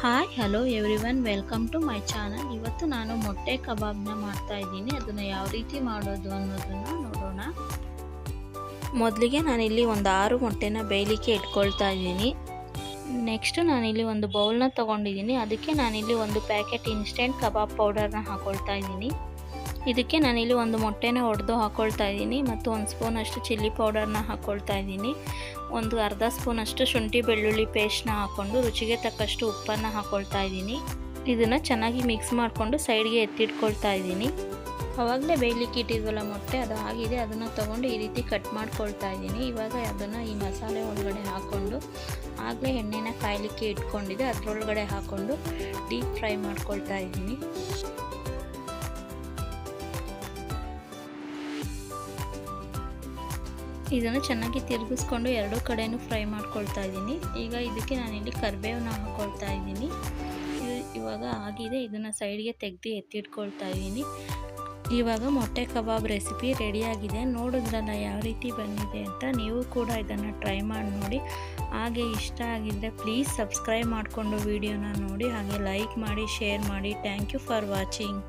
Hi hello everyone welcome to my channel ಇವತ್ತು ನಾನು ಮೊಟ್ಟೆ ಕಬಾಬ್ನ ಮಾಡ್ತಾ ಇದ್ದೀನಿ. ಅದನ್ನು ಯಾವ ರೀತಿ ಮಾಡೋದು ಅನ್ನೋದನ್ನು ನೋಡೋಣ. ಮೊದಲಿಗೆ ನಾನಿಲ್ಲಿ ಒಂದು ಆರು ಮೊಟ್ಟೆನ ಬೇಯಲಿಕ್ಕೆ ಇಟ್ಕೊಳ್ತಾ ಇದ್ದೀನಿ. ನೆಕ್ಸ್ಟ್ ನಾನಿಲ್ಲಿ ಒಂದು ಬೌಲ್ನ ತೊಗೊಂಡಿದ್ದೀನಿ. ಅದಕ್ಕೆ ನಾನಿಲ್ಲಿ ಒಂದು ಪ್ಯಾಕೆಟ್ ಇನ್ಸ್ಟೆಂಟ್ ಕಬಾಬ್ ಪೌಡರ್ನ ಹಾಕೊಳ್ತಾ ಇದ್ದೀನಿ. ಇದಕ್ಕೆ ನಾನಿಲ್ಲಿ ಒಂದು ಮೊಟ್ಟೆನ ಒಡೆದು ಹಾಕ್ಕೊಳ್ತಾ ಇದ್ದೀನಿ. ಮತ್ತು ಒಂದು ಸ್ಪೂನಷ್ಟು ಚಿಲ್ಲಿ ಪೌಡರ್ನ ಹಾಕ್ಕೊಳ್ತಾ ಇದ್ದೀನಿ. ಒಂದು ಅರ್ಧ ಸ್ಪೂನಷ್ಟು ಶುಂಠಿ ಬೆಳ್ಳುಳ್ಳಿ ಪೇಸ್ಟ್ನ ಹಾಕ್ಕೊಂಡು ರುಚಿಗೆ ತಕ್ಕಷ್ಟು ಉಪ್ಪನ್ನು ಹಾಕ್ಕೊಳ್ತಾ ಇದ್ದೀನಿ. ಇದನ್ನು ಚೆನ್ನಾಗಿ ಮಿಕ್ಸ್ ಮಾಡಿಕೊಂಡು ಸೈಡ್ಗೆ ಎತ್ತಿಟ್ಕೊಳ್ತಾ ಇದ್ದೀನಿ. ಆವಾಗಲೇ ಬೇಯಲಿಕ್ಕೆ ಇಟ್ಟಿದ್ವಲ್ಲ ಮೊಟ್ಟೆ, ಅದು ಆಗಿದೆ. ಅದನ್ನು ತೊಗೊಂಡು ಈ ರೀತಿ ಕಟ್ ಮಾಡ್ಕೊಳ್ತಾ ಇದ್ದೀನಿ. ಇವಾಗ ಅದನ್ನು ಈ ಮಸಾಲೆ ಒಳಗಡೆ ಹಾಕ್ಕೊಂಡು ಆಗಲೇ ಎಣ್ಣೆನ ಕಾಯಲಿಕ್ಕೆ ಇಟ್ಕೊಂಡಿದೆ ಅದರೊಳಗಡೆ ಹಾಕ್ಕೊಂಡು ಡೀಪ್ ಫ್ರೈ ಮಾಡ್ಕೊಳ್ತಾ ಇದ್ದೀನಿ. ಇದನ್ನು ಚೆನ್ನಾಗಿ ತಿರುಗಿಸ್ಕೊಂಡು ಎರಡೂ ಕಡೆಯೂ ಫ್ರೈ ಮಾಡ್ಕೊಳ್ತಾ ಇದ್ದೀನಿ. ಈಗ ಇದಕ್ಕೆ ನಾನಿಲ್ಲಿ ಕರಿಬೇವನ್ನ ಹಾಕ್ಕೊಳ್ತಾ ಇದ್ದೀನಿ. ಇವಾಗ ಆಗಿದೆ. ಇದನ್ನು ಸೈಡ್ಗೆ ತೆಗೆದು ಎತ್ತಿಟ್ಕೊಳ್ತಾ ಇದ್ದೀನಿ. ಇವಾಗ ಮೊಟ್ಟೆ ಕಬಾಬ್ ರೆಸಿಪಿ ರೆಡಿಯಾಗಿದೆ. ನೋಡಿದ್ರಲ್ಲ ಯಾವ ರೀತಿ ಬಂದಿದೆ ಅಂತ ನೀವು ಕೂಡ ಇದನ್ನು ಟ್ರೈ ಮಾಡಿ ನೋಡಿ. ಹಾಗೆ ಇಷ್ಟ ಆಗಿದ್ದರೆ ಪ್ಲೀಸ್ ಸಬ್ಸ್ಕ್ರೈಬ್ ಮಾಡಿಕೊಂಡು ವಿಡಿಯೋನ ನೋಡಿ. ಹಾಗೆ ಲೈಕ್ ಮಾಡಿ, ಶೇರ್ ಮಾಡಿ. Thank you for watching.